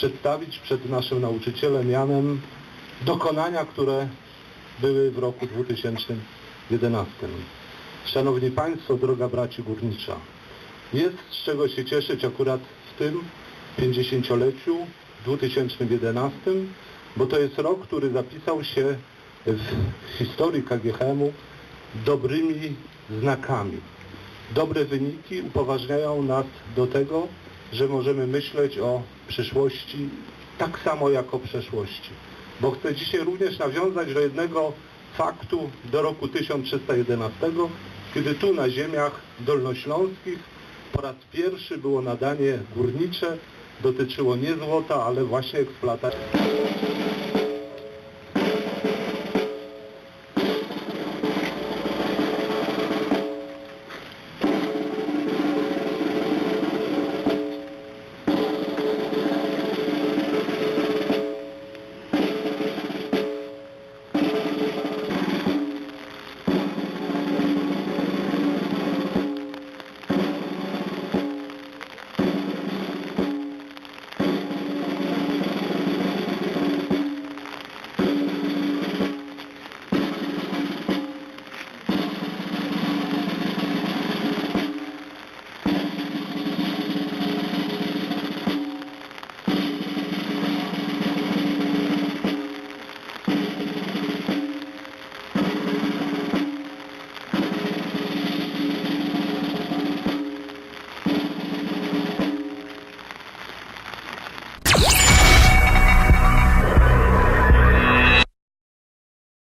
przedstawić przed naszym nauczycielem Janem dokonania, które były w roku 2011. Szanowni Państwo, droga braci górnicza, jest z czego się cieszyć akurat w tym 50-leciu 2011, bo to jest rok, który zapisał się w historii KGHM-u dobrymi znakami. Dobre wyniki upoważniają nas do tego, że możemy myśleć o przyszłości tak samo jak o przeszłości. Bo chcę dzisiaj również nawiązać do jednego faktu do roku 1311, kiedy tu na ziemiach dolnośląskich po raz pierwszy było nadanie górnicze, dotyczyło nie złota, ale właśnie eksploatacji